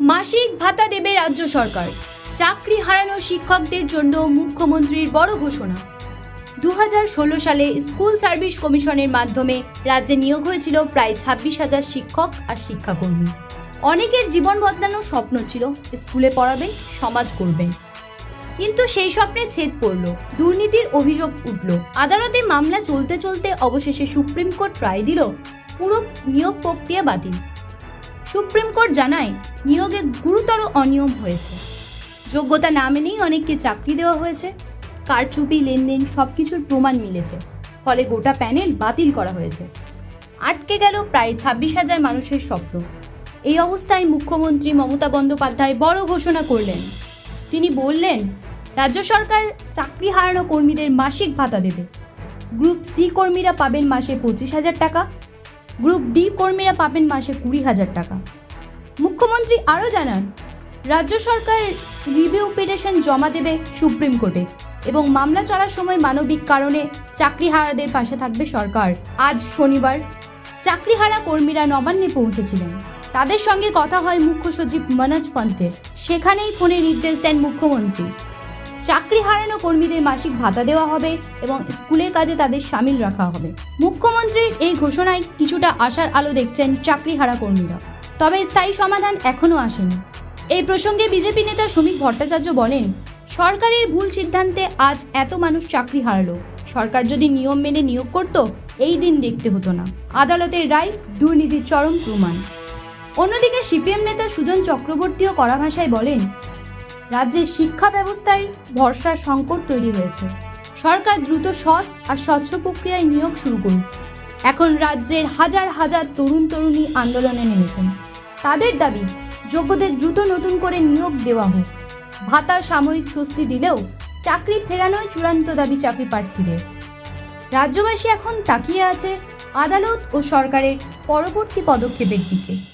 মাসিক ভাতা দেবে রাজ্য সরকার। চাকরি হারানো শিক্ষকদের জন্য মুখ্যমন্ত্রীর বড় ঘোষণা। দু হাজার ষোলো সালে স্কুল সার্ভিস কমিশনের মাধ্যমে রাজ্যে নিয়োগ হয়েছিল প্রায় ছাব্বিশ হাজার শিক্ষক আর শিক্ষাকর্মী। অনেকের জীবন বদলানোর স্বপ্ন ছিল, স্কুলে পড়াবেন, সমাজ করবেন কিন্তু সেই স্বপ্নে ছেদ পড়ল, দুর্নীতির অভিযোগ উঠল। আদালতে মামলা চলতে চলতে অবশেষে সুপ্রিম কোর্ট রায় দিল, পুরো নিয়োগ প্রক্রিয়া বাতিল। সুপ্রিম কোর্ট জানায়, নিয়োগে গুরুতর অনিয়ম হয়েছে। যোগ্যতা না মেনেই অনেককে চাকরি দেওয়া হয়েছে। কারচুপি লেনদেন সব কিছুর প্রমাণ মিলেছে। ফলে গোটা প্যানেল বাতিল করা হয়েছে। আটকে গেল প্রায় ছাব্বিশ হাজার মানুষের স্বপ্ন। এই অবস্থায় মুখ্যমন্ত্রী মমতা বন্দ্যোপাধ্যায় বড় ঘোষণা করলেন। তিনি বললেন, রাজ্য সরকার চাকরি হারানো কর্মীদের মাসিক ভাতা দেবে। গ্রুপ সি কর্মীরা পাবেন মাসে পঁচিশ হাজার টাকা গ্রুপ ডি কর্মীরা পাবেন মাসে কুড়ি হাজার টাকা। মুখ্যমন্ত্রী আরও জানান, রাজ্য সরকার রিভিউ পিটিশন জমা দেবে সুপ্রিম কোর্টে এবং মামলা চলার সময় মানবিক কারণে চাকরিহারাদের পাশে থাকবে সরকার। আজ শনিবার চাকরিহারা কর্মীরা নবান্নে পৌঁছেছিলেন। তাদের সঙ্গে কথা হয় মুখ্য সচিব মনোজ পন্থের। সেখানেই ফোনে নির্দেশ দেন মুখ্যমন্ত্রী। চাকরি হারানো কর্মীদের মাসিক ভাতা দেওয়া হবে এবং স্কুলের কাজে তাদের সামিল রাখা হবে। মুখ্যমন্ত্রীর এই ঘোষণায় কিছুটা আশার আলো দেখছেন চাকরি হারা কর্মীরা। তবে স্থায়ী সমাধান এখনও আসেনি। এই প্রসঙ্গে বিজেপি নেতা শ্রমিক ভট্টাচার্য বলেন, সরকারের ভুল সিদ্ধান্তে আজ এত মানুষ চাকরি হারালো। সরকার যদি নিয়ম মেনে নিয়োগ করত, এই দিন দেখতে হতো না। আদালতের রায়, দুর্নীতির চরম প্রমাণ। অন্যদিকে সিপিএম নেতা সুজন চক্রবর্তীও কড়া ভাষায় বলেন রাজ্যের শিক্ষা ব্যবস্থায় ভরসার সংকট তৈরি হয়েছে। সরকার দ্রুত সৎ আর স্বচ্ছ প্রক্রিয়ায় নিয়োগ শুরু করুক। এখন রাজ্যের হাজার হাজার তরুণ তরুণী আন্দোলনে নেমেছেন। তাদের দাবি, যোগ্যদের দ্রুত নতুন করে নিয়োগ দেওয়া হোক। ভাতা, সাময়িক স্বস্তি দিলেও চাকরি ফেরানোই চূড়ান্ত দাবি চাকরি প্রার্থীদের। রাজ্যবাসী এখন তাকিয়ে আছে আদালত ও সরকারের পরবর্তী পদক্ষেপের দিকে।